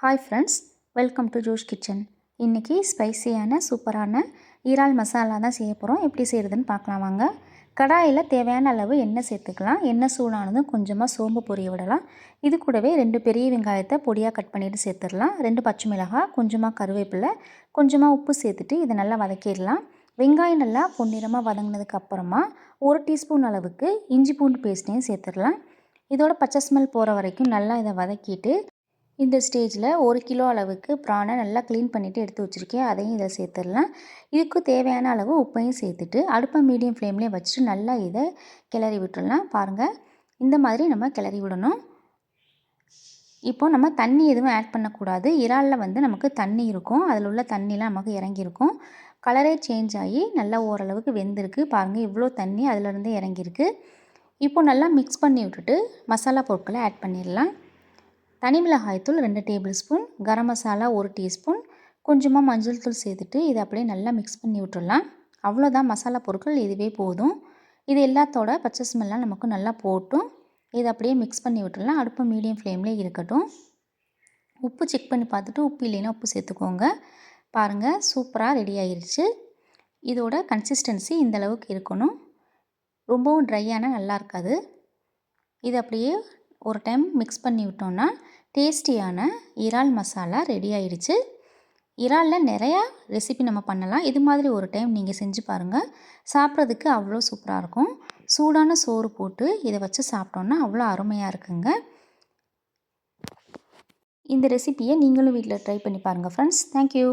Hi friends welcome to Josh kitchen இன்றைக்கி ஸ்பைசியான சூப்பரான ஈரால் மசாலா தான் செய்ய போகிறோம் எப்படி செய்கிறதுன்னு பார்க்கலாம் வாங்க. கடாயில் தேவையான அளவு எண்ணெய் சேர்த்துக்கலாம். எண்ணெய் சூடானதும் கொஞ்சமாக சோம்பு பொரிய விடலாம். இது கூடவே ரெண்டு பெரிய வெங்காயத்தை பொடியாக கட் பண்ணிவிட்டு சேர்த்துடலாம். ரெண்டு பச்சை மிளகாய் கொஞ்சமாக கருவேப்பிலை கொஞ்சமாக உப்பு சேர்த்துட்டு இதை நல்லா வதக்கிடலாம். வெங்காயம் நல்லா பொன்னிறமாக வதங்கினதுக்கு அப்புறமா ஒரு டீஸ்பூன் அளவுக்கு இஞ்சி பூண்டு பேஸ்ட்டையும் சேர்த்துடலாம். இதோட பச்சை ஸ்மெல் போகிற வரைக்கும் நல்லா இதை வதக்கிட்டு இந்த ஸ்டேஜில் ஒரு கிலோ அளவுக்கு ப்ரானை நல்லா க்ளீன் பண்ணிவிட்டு எடுத்து வச்சுருக்கேன். அதையும் இதை சேர்த்துடலாம். இதுக்கு தேவையான அளவு உப்பையும் சேர்த்துட்டு அடுப்பை மீடியம் ஃப்ளேம்லேயே வச்சுட்டு நல்லா இதை கிளறி விட்டுடலாம். பாருங்கள் இந்த மாதிரி நம்ம கிளறி விடணும். இப்போ நம்ம தண்ணி எதுவும் ஆட் பண்ணக்கூடாது. இறாலில் வந்து நமக்கு தண்ணி இருக்கும். அதில் உள்ள தண்ணிலாம் நமக்கு இறங்கியிருக்கும். கலரே சேஞ்ச் ஆகி நல்லா ஓரளவுக்கு வெந்திருக்கு. பாருங்கள் இவ்வளோ தண்ணி அதிலிருந்தே இறங்கியிருக்கு. இப்போ நல்லா மிக்ஸ் பண்ணி விட்டுட்டு மசாலா பொருட்களை ஆட் பண்ணிடலாம். தனி மிளகாய்த்தூள் ரெண்டு டேபிள் ஸ்பூன் கரம் மசாலா ஒரு டீஸ்பூன் கொஞ்சமாக மஞ்சள் தூள் சேர்த்துட்டு இதை அப்படியே நல்லா மிக்ஸ் பண்ணி விட்டுடலாம். அவ்வளோதான் மசாலா பொருட்கள் இதுவே போதும். இது எல்லாத்தோட பச்சை ஸ்மெல்லாம் நமக்கு நல்லா போட்டும். இதை அப்படியே மிக்ஸ் பண்ணி விட்டுடலாம். அடுப்பு மீடியம் ஃப்ளேம்லேயே இருக்கட்டும். உப்பு செக் பண்ணி பார்த்துட்டு உப்பு இல்லைன்னா உப்பு சேர்த்துக்கோங்க. பாருங்கள் சூப்பராக ரெடி ஆயிடுச்சு இதோட கன்சிஸ்டன்சி இந்தளவுக்கு இருக்கணும். ரொம்பவும் ட்ரையான நல்லா இருக்காது. இது அப்படியே ஒரு டைம் மிக்ஸ் பண்ணி விட்டோன்னா டேஸ்டியான இறால் மசாலா ரெடி ஆயிடுச்சு. இறாலில் நிறையா ரெசிபி நம்ம பண்ணலாம். இது மாதிரி ஒரு டைம் நீங்கள் செஞ்சு பாருங்கள் சாப்பிட்றதுக்கு அவ்வளோ சூப்பராக இருக்கும். சூடான சோறு போட்டு இதை வச்சு சாப்பிட்டோன்னா அவ்வளோ அருமையாக இருக்குங்க. இந்த ரெசிப்பியை நீங்களும் வீட்டில் ட்ரை பண்ணி பாருங்கள் ஃப்ரெண்ட்ஸ் தேங்க்யூ